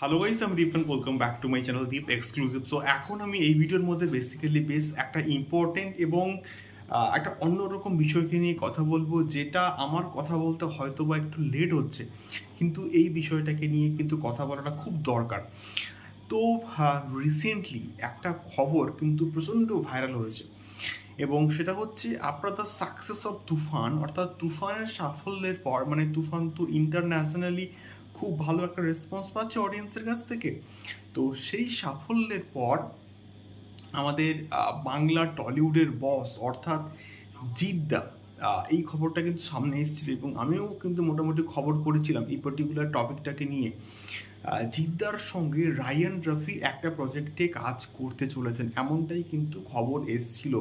Hello guys আমি Deep welcome back to my channel Deep exclusive so এখন আমি এই ভিডিওর মধ্যে বেসিক্যালি বেশ একটা ইম্পর্টেন্ট এবং একটা অন্যরকম বিষয়কে নিয়ে কথা বলব, যেটা আমার কথা বলতে হয়তো বা একটু লেট হচ্ছে, কিন্তু এই বিষয়টাকে নিয়ে কিন্তু কথা বলাটা খুব দরকার। তো রিসেন্টলি একটা খবর কিন্তু প্রচণ্ড ভাইরাল হয়েছে, এবং সেটা হচ্ছে আপনার দ্য সাকসেস অফ তুফান, অর্থাৎ তুফানের সাফল্যের পর মানে তুফান তো ইন্টারন্যাশনালি খুব ভালো একটা রেসপন্স পাচ্ছে অডিয়েন্সের কাছ থেকে। তো সেই সাফল্যের পর আমাদের বাংলা টলিউডের বস অর্থাৎ জিদ্দা এই খবরটা কিন্তু সামনে এসেছিল এবং আমিও কিন্তু মোটামুটি খবর করেছিলাম এই পার্টিকুলার টপিকটাকে নিয়ে। জিদ্দার সঙ্গে রায়ান রফি একটা প্রজেক্টে কাজ করতে চলেছেন, এমনটাই কিন্তু খবর এসছিল।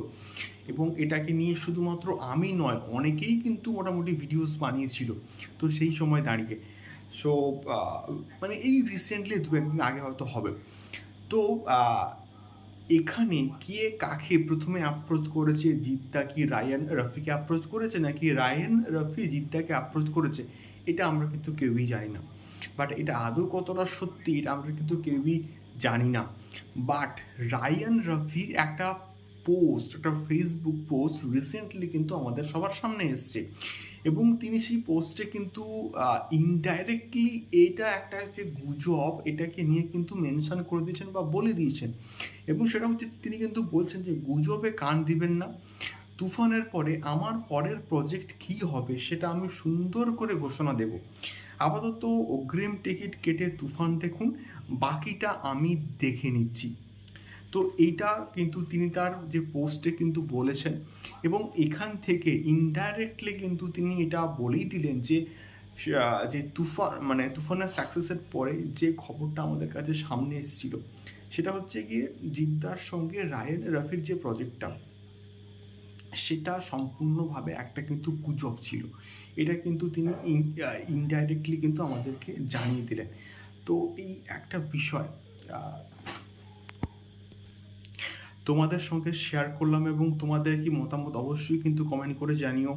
এবং এটাকে নিয়ে শুধুমাত্র আমি নয়, অনেকেই কিন্তু মোটামুটি ভিডিওস বানিয়েছিল। তো সেই সময় দাঁড়িয়ে সো মানে এই রিসেন্টলি দু একদিন আগে হয়তো হবে। তো এখানে কে কাকে প্রথমে অ্যাপ্রোচ করেছে? জিদ্দা কি রায়ান রফিকে অ্যাপ্রোচ করেছে? নাকি রায়ান রফি জিদ্দাকে অ্যাপ্রোচ করেছে? এটা আমরা কিন্তু কেউই জানি না। বাট এটা আদৌ কতটা সত্যি, এটা আমরা কিন্তু কেউই জানি না। বাট রায়ান রফির একটা পোস্ট একটা ফেসবুক পোস্ট রিসেন্টলি কিন্তু আমাদের সবার সামনে এসছে। এবং তিনি সেই পোস্টে কিন্তু ইনডাইরেক্টলি এটা একটা যে গুজব, এটাকে নিয়ে কিন্তু মেনশন করে দিয়েছেন বা বলে দিয়েছেন। এবং সেটা হচ্ছে তিনি কিন্তু বলছেন যে, গুজবে কান দিবেন না। তুফানের পরে আমার পরের প্রজেক্ট কি হবে সেটা আমি সুন্দর করে ঘোষণা দেব। আপাতত অগ্রিম টিকিট কেটে তুফান দেখুন, বাকিটা আমি দেখে নিচ্ছি। তো এইটা কিন্তু তিনি তার যে পোস্টে কিন্তু বলেছেন এবং এখান থেকে ইনডাইরেক্টলি কিন্তু তিনি এটা বলেই দিলেন যে যে তুফান মানে তুফানের সাকসেসের পরে যে খবরটা আমাদের কাছে সামনে এসেছিল, সেটা হচ্ছে গিয়ে জিদ্দার সঙ্গে রায়েল রফির যে প্রজেক্টটা সেটা সম্পূর্ণভাবে একটা কিন্তু গুজব ছিল। এটা কিন্তু তিনি ইনডাইরেক্টলি কিন্তু আমাদেরকে জানিয়ে দিলেন। তো এই একটা বিষয় তোমাদের সঙ্গে শেয়ার করলাম এবং তোমাদের কি মতামত অবশ্যই কিন্তু কমেন্ট করে জানিও।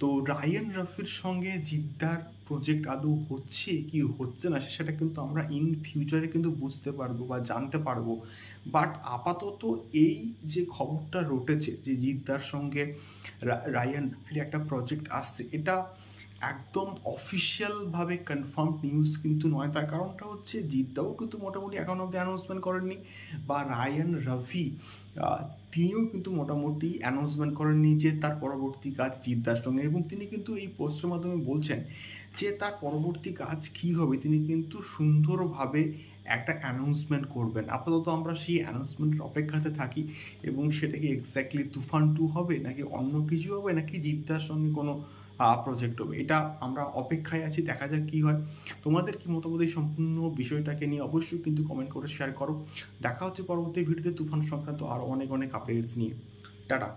তো রায়ান রফির সঙ্গে জিদ্দার প্রজেক্ট আদৌ হচ্ছে কি হচ্ছে না, সেটা কিন্তু আমরা ইন ফিউচারে কিন্তু বুঝতে পারব বা জানতে পারব। বাট আপাতত এই যে খবরটা রটেছে যে জিদ্দার সঙ্গে রায়ান রফির একটা প্রজেক্ট আসছে, এটা একদম অফিসিয়ালভাবে কনফার্ম নিউজ কিন্তু নয়। তার কারণটা হচ্ছে জিদ্দাও কিন্তু মোটামুটি এখন অব্দি অ্যানাউন্সমেন্ট করেননি বা রায়ান রফি তিনিও কিন্তু মোটামুটি অ্যানাউন্সমেন্ট করেননি যে তার পরবর্তী কাজ জিদ্দার সঙ্গে এবং তিনি কিন্তু এই পোস্টের মাধ্যমে বলছেন যে তার পরবর্তী কাজ কী হবে? তিনি কিন্তু সুন্দরভাবে একটা অ্যানাউন্সমেন্ট করবেন। আপাতত আমরা সেই অ্যানাউন্সমেন্টের অপেক্ষাতে থাকি এবং সেটা কি এক্স্যাক্টলি তুফান টু হবে নাকি অন্য কিছু হবে নাকি জিদ্দার সঙ্গে কোনো প্রজেক্ট হবে। এটা আমরা অপেক্ষায় আছি, দেখা যাক কী হয়। তোমাদের কি মতামত এই সম্পূর্ণ বিষয়টাকে নিয়ে অবশ্যই কিন্তু কমেন্ট করে শেয়ার করো। দেখা হচ্ছে পরবর্তী ভিডিওতে তুফান সংক্রান্ত আরও অনেক অনেক আপডেটস নিয়ে। টাটা।